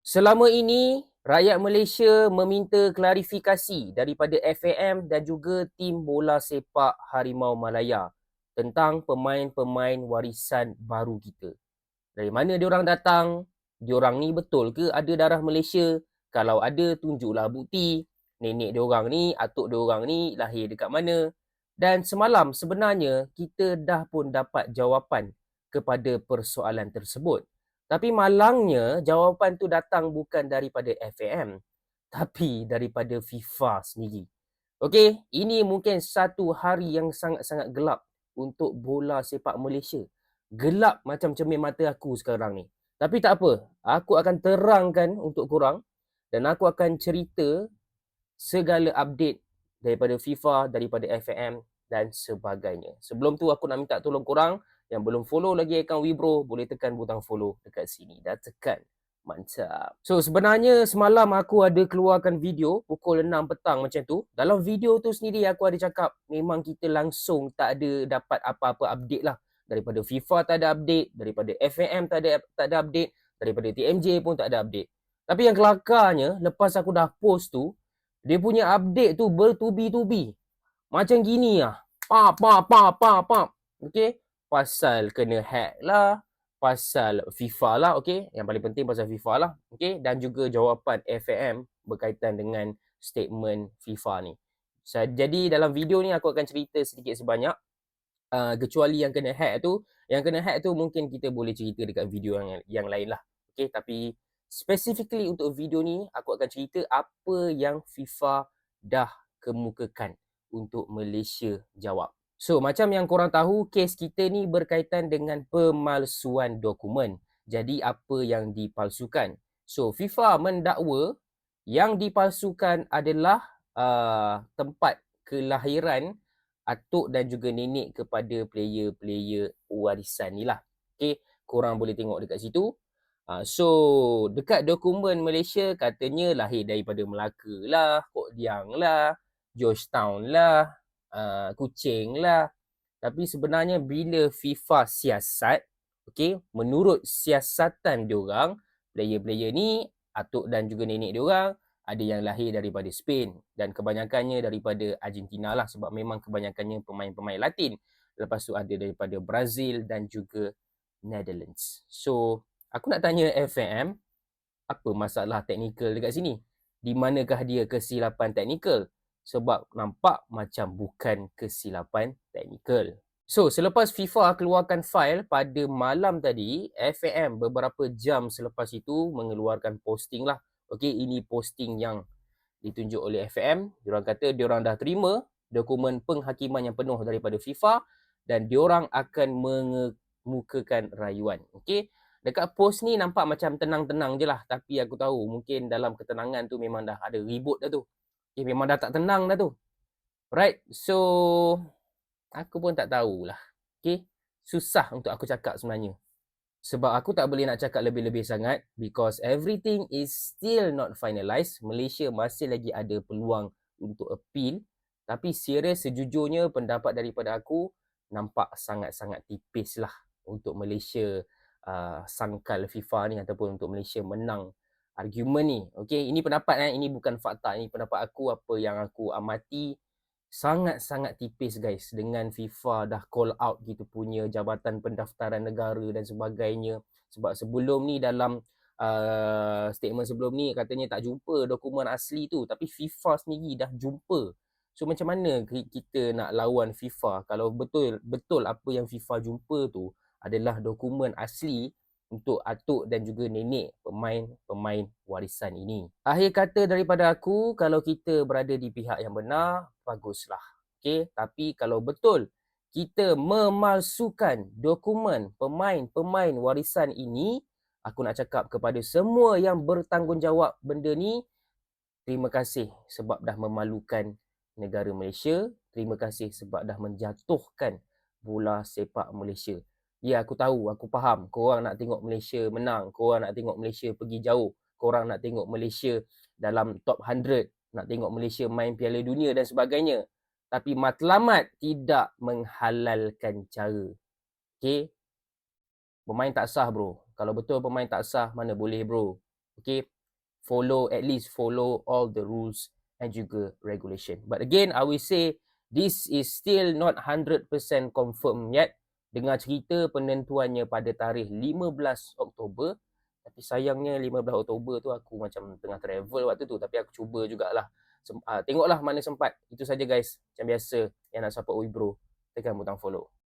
Selama ini, rakyat Malaysia meminta klarifikasi daripada FAM dan juga tim bola sepak Harimau Malaya tentang pemain-pemain warisan baru kita. Dari mana diorang datang? Diorang ni betul ke ada darah Malaysia? Kalau ada, tunjuklah bukti. Nenek diorang ni, atuk diorang ni lahir dekat mana? Dan semalam sebenarnya kita dah pun dapat jawapan kepada persoalan tersebut. Tapi malangnya jawapan tu datang bukan daripada FAM tapi daripada FIFA sendiri. Okey, ini mungkin satu hari yang sangat-sangat gelap untuk bola sepak Malaysia. Gelap macam cermin mata aku sekarang ni. Tapi tak apa, aku akan terangkan untuk korang dan aku akan cerita segala update daripada FIFA, daripada FAM dan sebagainya. Sebelum tu aku nak minta tolong korang yang belum follow lagi akaun Wibro, boleh tekan butang follow dekat sini. Dah tekan. Mantap. So sebenarnya semalam aku ada keluarkan video pukul 6 petang macam tu. Dalam video tu sendiri aku ada cakap memang kita langsung tak ada dapat apa-apa update lah. Daripada FIFA tak ada update, daripada FAM tak ada tak ada update, daripada TMJ pun tak ada update. Tapi yang kelakarnya lepas aku dah post tu, dia punya update tu bertubi-tubi. Macam gini lah. Pa pa pa pa pa. Okay pasal kena hack lah, pasal FIFA lah, okay. Yang paling penting pasal FIFA lah, okay. Dan juga jawapan FAM berkaitan dengan statement FIFA ni. So, jadi dalam video ni aku akan cerita sedikit sebanyak. Uh, kecuali yang kena hack tu, yang kena hack tu mungkin kita boleh cerita dekat video yang yang lain lah. Okay, tapi specifically untuk video ni, aku akan cerita apa yang FIFA dah kemukakan untuk Malaysia jawab. So macam yang korang tahu kes kita ni berkaitan dengan pemalsuan dokumen. Jadi apa yang dipalsukan? So FIFA mendakwa yang dipalsukan adalah uh, tempat kelahiran atuk dan juga nenek kepada player-player warisan ni lah. Okay, korang boleh tengok dekat situ. Uh, so dekat dokumen Malaysia katanya lahir daripada Melaka lah, Kok Diang lah, Georgetown lah, uh, kucing lah. Tapi sebenarnya bila FIFA siasat, okay, menurut siasatan diorang, player-player ni, atuk dan juga nenek diorang, ada yang lahir daripada Spain dan kebanyakannya daripada Argentina lah sebab memang kebanyakannya pemain-pemain Latin. Lepas tu ada daripada Brazil dan juga Netherlands. So, aku nak tanya FAM, apa masalah teknikal dekat sini? Di manakah dia kesilapan teknikal? Sebab nampak macam bukan kesilapan teknikal. So, selepas FIFA keluarkan fail pada malam tadi, FAM beberapa jam selepas itu mengeluarkan posting lah. Okay, ini posting yang ditunjuk oleh FAM. Diorang kata diorang dah terima dokumen penghakiman yang penuh daripada FIFA dan diorang akan mengemukakan rayuan. Okay, dekat post ni nampak macam tenang-tenang je lah. Tapi aku tahu mungkin dalam ketenangan tu memang dah ada ribut dah tu. Eh memang dah tak tenang dah tu. Right. So aku pun tak tahulah. Okay. Susah untuk aku cakap sebenarnya. Sebab aku tak boleh nak cakap lebih-lebih sangat because everything is still not finalized. Malaysia masih lagi ada peluang untuk appeal. Tapi serius sejujurnya pendapat daripada aku nampak sangat-sangat tipis lah untuk Malaysia uh, sangkal FIFA ni ataupun untuk Malaysia menang argument ni. Okey, ini pendapat eh, ini bukan fakta, ini pendapat aku apa yang aku amati sangat-sangat tipis guys. Dengan FIFA dah call out gitu punya jabatan pendaftaran negara dan sebagainya. Sebab sebelum ni dalam uh, statement sebelum ni katanya tak jumpa dokumen asli tu. Tapi FIFA sendiri dah jumpa. So macam mana kita nak lawan FIFA? Kalau betul betul apa yang FIFA jumpa tu adalah dokumen asli untuk atuk dan juga nenek pemain-pemain warisan ini. Akhir kata daripada aku, kalau kita berada di pihak yang benar, baguslah. Okay? Tapi kalau betul kita memalsukan dokumen pemain-pemain warisan ini, aku nak cakap kepada semua yang bertanggungjawab benda ni, terima kasih sebab dah memalukan negara Malaysia. Terima kasih sebab dah menjatuhkan bola sepak Malaysia. Ya aku tahu, aku faham. Korang nak tengok Malaysia menang. Korang nak tengok Malaysia pergi jauh. Korang nak tengok Malaysia dalam top 100. Nak tengok Malaysia main piala dunia dan sebagainya. Tapi matlamat tidak menghalalkan cara. Okay? Pemain tak sah bro. Kalau betul pemain tak sah, mana boleh bro. Okay, follow at least follow all the rules and juga regulation. But again, I will say this is still not 100% confirmed yet. Dengar cerita penentuannya pada tarikh 15 Oktober. Tapi sayangnya 15 Oktober tu aku macam tengah travel waktu tu. Tapi aku cuba jugalah. Sem- uh, tengoklah mana sempat. Itu saja guys. Macam biasa yang nak support Wibro. Tekan butang follow.